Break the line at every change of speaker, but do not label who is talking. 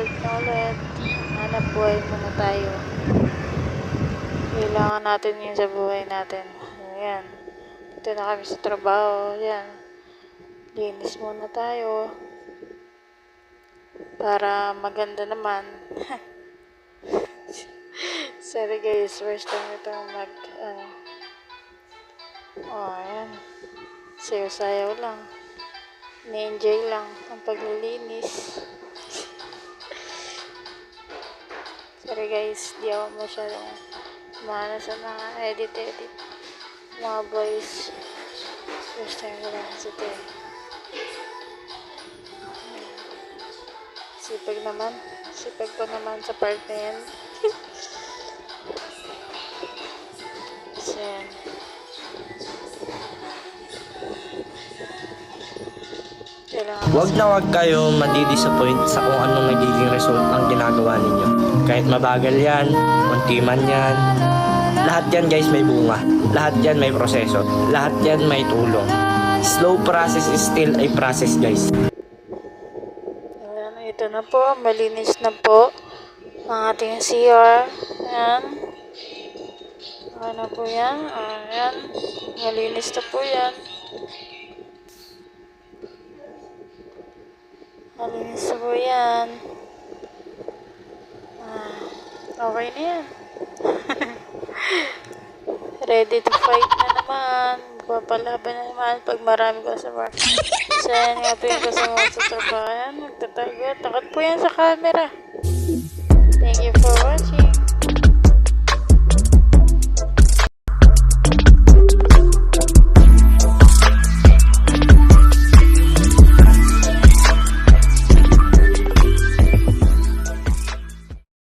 Work na ulit. Hanap buhay muna tayo. Kailangan natin yun sa buhay natin. Ayan. Dito na kami sa trabaho. Ayan. Linis muna tayo. Para maganda naman. Sorry guys, first time ito mag, ano. Oh, ayan. Sayo-sayaw lang. Ni-enjoy lang ang paglilinis. Sorry guys, di ako masyadong maano sa mga edit-edit. Mga boys. First time ko lang ito eh. Sipag naman. Sipag ko naman sa part na yan.
Huwag na huwag kayo madidisappoint sa kung anong nagiging result ang ginagawa ninyo. Kahit mabagal yan, unti man yan, lahat yan guys may bunga. Lahat yan may proseso. Lahat yan may tulong. Slow process is still a process guys.
Ayan, ito na po. Malinis na po ang ating CR. Ayan. Na po yan. Ayan. Malinis na po yan. Malinis na po yan. Ah, okay na yan. Ready to fight na naman. Papalaban na naman pag marami customer. So, yan nga po yung ko sa trabaho. Ayan, nagtatago. Takot po yan sa camera. Thank you for watching.